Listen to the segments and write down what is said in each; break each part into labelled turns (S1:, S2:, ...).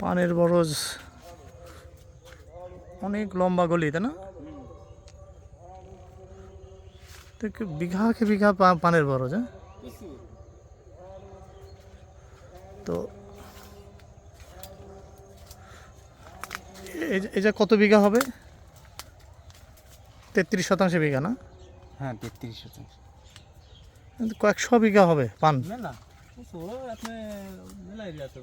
S1: পানের বরজ। অনেক লম্বা গলি তাই না? তো কি বিঘাকে বিঘা পানের বরজ হ্যাঁ? তো এই যে- এই কত বিঘা হবে? তেত্রিশ শতাংশ বিঘা না?
S2: হ্যাঁ তেত্রিশ শতাংশ।
S1: কয়েকশো বিঘা হবে পান।
S2: মেলা আপনি মেলা এরিয়া তো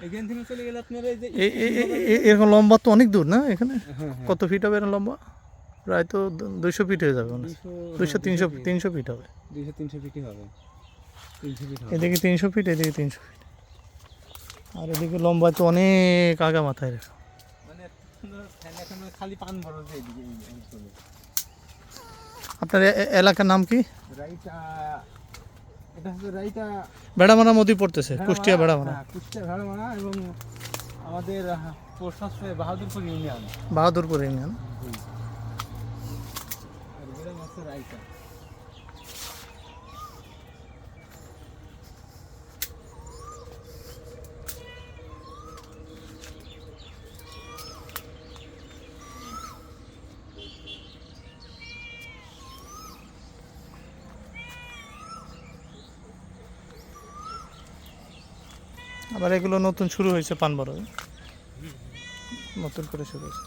S2: এখান থেকে চলে গেলে আপনার এই যে
S1: এ- এ- এ- এ- এরকম লম্বা তো অনেক দূর না এখানে?
S2: হ্যাঁ,
S1: কত ফিট হবে এরকম লম্বা? প্রায় তো দুইশো ফিট হয়ে যাবে হয়।
S2: দুইশো
S1: দুইশো তিনশো তিনশো ফিট হবে।
S2: দুইশো তিনশো ফিটই হবে। তিনশো ফিট হবে।
S1: এদিকে তিনশো ফিট এদিকে তিনশো ফিট। আর এদিকে লম্বা তো অনেক আগা মাথায় রেখা।
S2: মানে খালি পান
S1: আপনার এলাকার নাম কি?
S2: রাইটা এটা হচ্ছে রাইটা
S1: বেড়ামারা নদী পড়তেছে কুষ্টিয়া বেড়ামারা
S2: হ্যাঁ, কুষ্টিয়া ভেড়ামারা এবং আমাদের প্রশাসনে বাহাদুরপুর ইউনিয়ন।
S1: বাহাদুরপুর ইউনিয়ন।
S2: রাইটা
S1: আবার এগুলো নতুন শুরু হয়েছে পানবর নতুন করে শুরু হয়েছে।